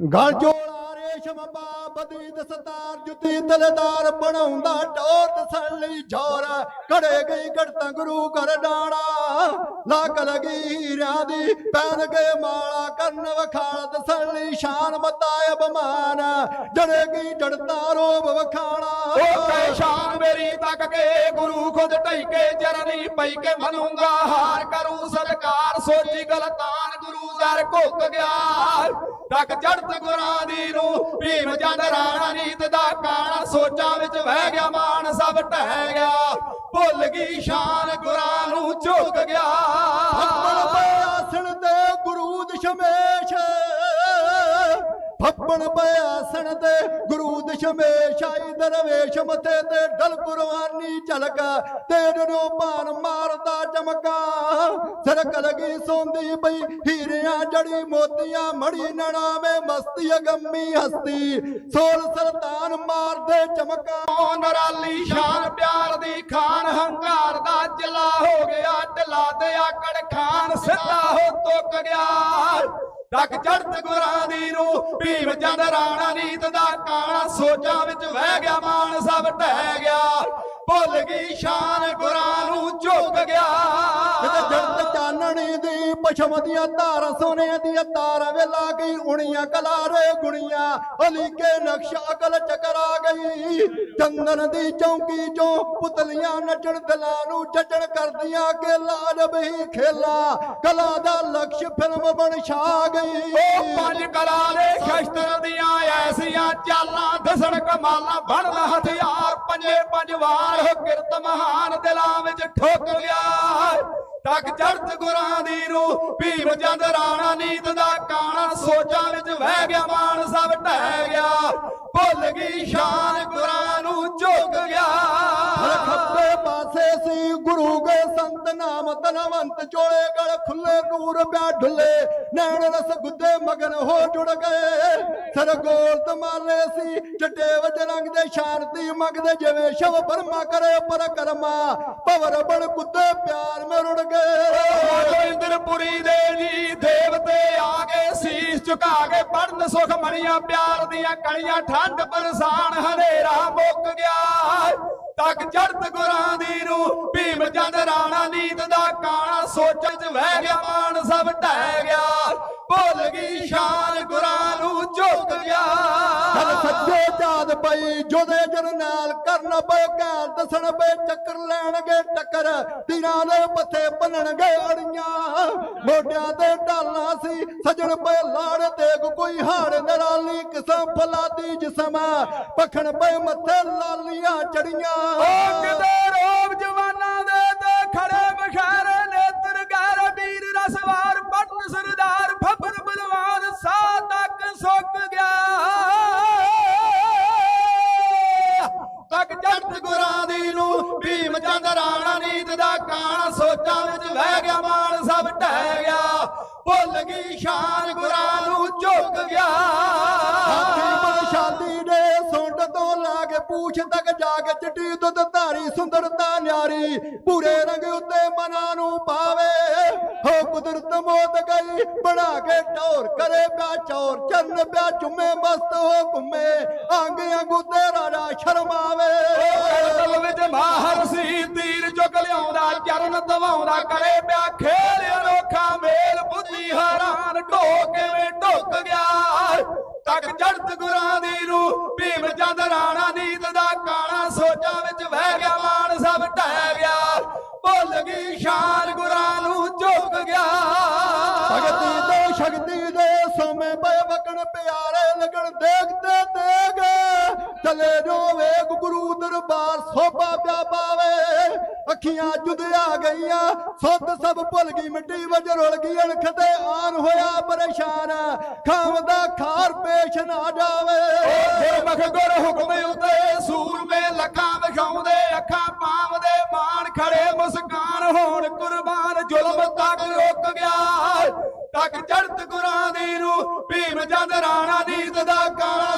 ਗਲ ਜੋੜਾ ਰੇਸ਼ਮ ਬਾਬਦੀ ਦਸਤਾਰ ਜੁੱਤੀ ਤਲਦਾਰ ਬਣਾਉਂਦਾ ਟੋਰ ਦਸਣ ਲਈ ਜੋਰ ਕੜੇ ਗਈ ਗੜਤਾਂ ਗੁਰੂ ਘਰ ਡਾਣਾ ਲੱਗ ਲਗੀ ਹੀਰਿਆਂ ਦੀ ਪੈਨ ਗਏ ਮਾਲਾ ਕਰਨ ਵਖਾਲ ਦਸਣ ਲਈ ਸ਼ਾਨ ਮਤਾ ਬਮਾਨ ਜੜੇ ਗਈ ਜੜਤਾ ਰੋਬ ਵਖਾਣਾ। ਉਹ ਕੈ ਮੇਰੀ ਤੱਕ ਕੇ ਗੁਰੂ ਖੁਦ ਢਈ ਚਰਨੀ ਪਈ ਕੇ ਮਨੂੰਗਾ। ਹਾਰ ਕਰੂ ਸਤਕਾਰ, ਸੋਚੀ ਗਲਤਾਨ, ਗੁਰੂ ਦਰ ਘੁੱਕ ਗਿਆ ਤੱਕ ਚੜਤ ਗੁਰਾਂ ਦੀ ਨੂੰ, ਭੀਮ ਜਨ ਰਾਣਾ ਨੀਤ ਦਾ ਕਾਣਾ। ਸੋਚਾਂ ਵਿੱਚ ਵਹਿ ਗਿਆ ਮਾਨ ਸਭ ਢਹਿ ਗਿਆ। ਭੁੱਲ ਗਈ ਸ਼ਾਨ, ਗੁਰਾਂ ਨੂੰ ਝੁਕ ਗਿਆ। ਫੱਪਣ ਪਿਆਸਣ ਤੇ ਗੁਰੂ ਦਸ਼ਮੇਸ਼ ਆਈ ਦਰਵੇਸ਼ ਮਥੇ ਤੇ ਡਲ ਕੁਰਬਾਨੀ ਝਲਕ ਤੇ ਡਰੋ ਬਾਣ ਮਾਰਦਾ ਚਮਕਾ ਸਰਕ ਲਗੀ ਸੌਂਦੀ ਪਈ, ਹੀਰਿਆਂ ਜੜੀ ਮੋਤੀਆਂ, ਮੜੀ ਨਣਾ ਮਸਤੀ ਅਗੰਮੀ ਹਸਤੀ, ਸੋਲ ਸਰਤਾਨ ਮਾਰਦੇ ਚਮਕਾ। ਉਹ ਨਰਾਲੀ ਸ਼ਾਨ ਪਿਆਰ ਦੀ ਖਾਨ, ਹੰਕਾਰ ਦਾ ਜਲਾ ਹੋ ਗਿਆ ਢਲਾ ਤੇ ਆਕੜ ਖਾਨ ਸਿੱਧਾ ਹੋ ਤੁੱਕ ਗਿਆ ਤੱਕ ਚੜਤ ਗੁਰਾਂ ਦੀ ਨੂੰ ਭੀਮ ਚੰਦ ਰਾਣਾ ਨੀਤ ਦਾ ਕਾਣਾ ਸੋਚਾਂ ਵਿੱਚ ਵਹਿ ਗਿਆ ਮਾਨ ਸਭ ਢਹਿ ਗਿਆ। ਭੁੱਲ ਗਈ ਸ਼ਾਨ, ਗੁਰਾਂ ਨੂੰ ਝੁਕ ਗਿਆ। ਜੜਤ ਚਾਨਣੀ ਦੀ, ਪਛਮ ਦੀਆਂ ਧਾਰਾਂ, ਸੋਨੇ ਦੀਆਂ ਤਾਰਾਂ ਵੇ ਲਾ ਗਈ, ਉਣੀਆਂ ਕਲਾਰੇ ਗੁਣੀਆਂ, ਅਲੀ ਕੇ ਅਕਲ ਚਕਰਾ ਗਈ। ਚੰਦਨ ਦੀ ਚੌਂਕੀ ਚੋਂ ਪੁਤਲੀਆਂ ਨੱਚਣ, ਦਿਲਾਂ ਨੂੰ ਜੱਜਣ ਕਰਦੀਆਂ ਕਿ ਲਾਜਬ ਹੀ ਖੇਲਾ। ਕਲਾ ਦਾ ਲਕਸ਼ ਫਿਲਮ ਬਣ ਛਾ ਗਈ। ਉਹ ਪੰਜ ਕਲਾ ਦੇ ਸ਼ਸਤਰ ਦੀਆਂ ਐਸੀਆਂ ਚਾਲਾਂ, ਦਸਣ ਕਮਾਲਾਂ, ਬਣਦਾ ਹਥਿਆਰ, ਪੰਜੇ ਪੰਜ ਵਾਰ, ਕਿਰਤ ਮਹਾਨ ਦਿਲਾਂ ਵਿੱਚ ਠੋਕ ਗਿਆ ਤੱਕ ਚੜਤ ਗੁਰਾਂ ਦੀ ਨੂੰ ਭੀਮ ਚੰਦ ਰਾਣਾ ਨੀਤ ਦਾ ਕਾਣਾ, ਸੋਚਾਂ ਵਿੱਚ ਵਹਿ ਗਿਆ ਮਾਨ ਸਭ ਢਹਿ ਗਿਆ। ਭੁੱਲ ਗਈ ਸ਼ਾਨ ਗੁਰਾਂ ਤਨਵੰਤ ਚੋਲੇ ਗਲ ਖੁੱਲੇ, ਨੂਰ ਪਿਆ ਢੁੱਲੇ। ਨੈਣ ਰਸ ਗੁੱਦੇ ਮਗਨ ਹੋ ਜੁੜ ਗਏ। ਸਰ ਗੋਲਤ ਤਮਾਲੇ ਸੀ, ਚਟੇ ਵਜ ਰੰਗ ਦੇ ਸ਼ਾਂਤੀ ਮੰਗਦੇ ਜਿਵੇਂ ਸ਼ਵ ਬਰਮਾ ਕਰੇ ਪਰ ਕਰਮਾ। ਪਵਰ ਬਣ ਕੁੱਦੇ ਪਿਆਰ ਮੇ ਰੁੜ ਗਏ। ਗੋਇੰਦਰਪੁਰੀ ਦੇ ਜੀ, ਦੇਵਤੇ ਝੁਕਾ ਕੇ ਪੜਨ ਸੁਖ ਮਣੀਆਂ, ਪਿਆਰ ਦੀਆਂ ਕਣੀਆਂ ਠੰਡ ਬਰਸਾਨ ਹਨੇਰਾ ਮੁੱਕ ਗਿਆ। ਤੱਕ ਚੜਤ ਗੁਰਾਂ ਦੀ ਨੂੰ ਭੀਮ ਚੰਦ ਰਾਣਾ ਨੀਤ ਦਾ ਕਾਣਾ ਸੋਚ 'ਚ ਵਹਿ ਗਿਆ, ਮਾਨ ਸਭ ਢਹਿ ਗਿਆ। ਭੁੱਲ ਗਈ ਸ਼ਾਨ ਗੁਰਾਂ ਸੱਜੇ ਜਾਦ ਪਈ ਜੋਦੇ ਜਰਨੈਲ ਕਰਨ ਪਏ ਘੈਲ ਦਸਣ ਪਏ, ਚੱਕਰ ਲੈਣਗੇ ਟੱਕਰ, ਤੀਰਾਂ ਦੇ ਪੱਥੇ ਬੰਨਣਗੇ ਅੜੀਆਂ। ਮੋਢਿਆਂ ਤੇ ਢਾਲਾਂ ਸੀ, ਸਜਣ ਪਏ ਲਾੜ ਤੇ ਕੋਈ ਹਾੜ, ਨਰਾਲੀ ਕਿਸਮ ਫਲਾਦੀ ਜਿਸਮ, ਪਖਣ ਪਏ ਮੱਥੇ ਲਾਲੀਆਂ ਚੜੀਆਂ। ਉਹ ਕਿਤੇ ਕਾਣਾ ਸੋਚਾਂ ਵਿੱਚ ਵਹਿ ਗਿਆ ਮਾਨ ਸਭ ਢਹਿ ਗਿਆ। ਭੁੱਲ ਗਈ ਸ਼ਾਨ ਗੁਰਾਂ ਨੂੰ ਝੁਕ ਗਿਆ। ਹਾਥੀ ਬਲਸ਼ਾਲੀ ਦੇ ਸੁੰਡ ਤੋਂ ਲਾ ਕੇ ਪੂਛ ਤੱਕ ਜਾ ਕੇ ਚਿੱਟੀ ਦੁੱਧ ਧਾਰੀ ਸੁੰਦਰਤਾ ਨਿਆਰੀ ਪੂਰੇ ਰੰਗ ਉੱਤੇ ਮਨਾਂ ਨੂੰ ਪਾਵੇ। ਹੋ ਕੁਦਰਤ ਮੋਤ ਗਈ ਬਣਾ ਕੇ ਟੌਰ ਕਰੇ ਪਿਆ ਚੌਰ ਚਰਨ ਪਿਆ ਚੁੰਮੇ ਮਸਤ ਹੋ ਘੁੰਮੇ। ਅੰਗ ਅੰਗੂ ਤੇ ਰਾਜਾ ਸ਼ਰਮਾਵੇ। ਦਿਲ ਵਿੱਚ ਮਾਹਰ ਸੀ ਤੀਰ ਚੁੱਕ ਲਿਆਉਂਦਾ ਦਵਾਉਂਦਾ ਕਰੇ ਪਿਆ ਖੇਲ ਅਨੋਖਾ ਮੇਲ ਬੁੱਧੀ ਹੈਰਾਨ ਢੋਕ ਢੁੱਕ ਗਿਆ? ਤੱਕ ਚੜਤ ਗੁਰਾਂ ਦੀ ਨੂੰ ਭੀਮ ਚੰਦ ਰਾਣਾ ਨੀਤ ਦਾ ਕਾਣਾ ਸੋਚਾਂ ਵਿੱਚ ਵਹਿ ਗਿਆ ਮਾਨ ਸਭ ਢਹਿ ਗਿਆ। ਭੁੱਲ ਗਈ ਸ਼ਾਨ ਗੁਰਾਂ ਨੂੰ ਝੁਕ ਗਿਆ। ਭਗਤੀ ਦੇ ਸ਼ਕਤੀ ਦੇ ਸੋਮੇ ਪਏ ਵਗਣ ਪਿਆਰੇ ਲਗਣ, ਦੇਖਦੇ ਚਲੇ ਜੋ ਗੁਰੂ ਦਰਬਾਰ ਸੋਭਾ ਪਿਆ ਪਾਵੇ ਅੱਖੀਆਂ ਜੁਦਿਆ ਗਈਆਂ, ਸੁੱਧ ਸਭ ਭੁੱਲ ਗਈ, ਮਿੱਟੀ ਵਜ ਰੁਲ ਗਈ, ਅਣਖ ਆਨ ਹੋਇਆ ਪਰੇਸ਼ਾਨ। ਖਾਵਦਾ ਖਾਰ ਪੇਸ਼ ਨਾ ਜਾਵੇ। ਗੁਰਮੁਖ ਗੁਰ ਹੁਕਮ ਉਤੇ ਸੂਰਮੇ ਲੱਖਾਂ ਵਿਖਾਉਂਦੇ, ਅੱਖਾਂ ਪਾਵਦੇ, ਮਾਣ ਖੜੇ ਮੁਸਕਾਨ ਹੋਣ, ਕੁਰਬਾਨ ਜ਼ੁਲਮ ਤੱਕ ਰੁਕ ਗਿਆ। ਤੱਕ ਚੜਤ ਗੁਰਾਂ ਦੀ ਨੂੰ ਭੀਮ ਚੰਦ ਰਾਣਾ ਨੀਤ ਦਾ ਕਾਲਾ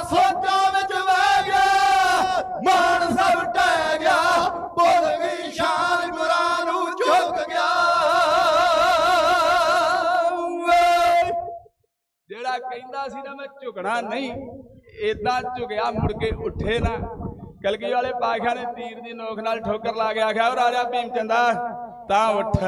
ਕਹਿੰਦਾ ਸੀ ਨਾ ਮੈਂ ਝੁਕਣਾ ਨਹੀਂ। ਏਦਾਂ ਝੁਕਿਆ ਮੁੜ ਕੇ ਉੱਠੇ ਨਾ। ਕਲਗੀ ਵਾਲੇ ਪਾਖਿਆਂ ਨੇ ਤੀਰ ਦੀ ਨੋਕ ਨਾਲ ਠੋਕਰ ਲਾ ਕੇ ਆਖਿਆ ਉਹ ਰਾਜਾ ਭੀਮ ਚੰਦਾ ਤਾਂ ਉੱਠ।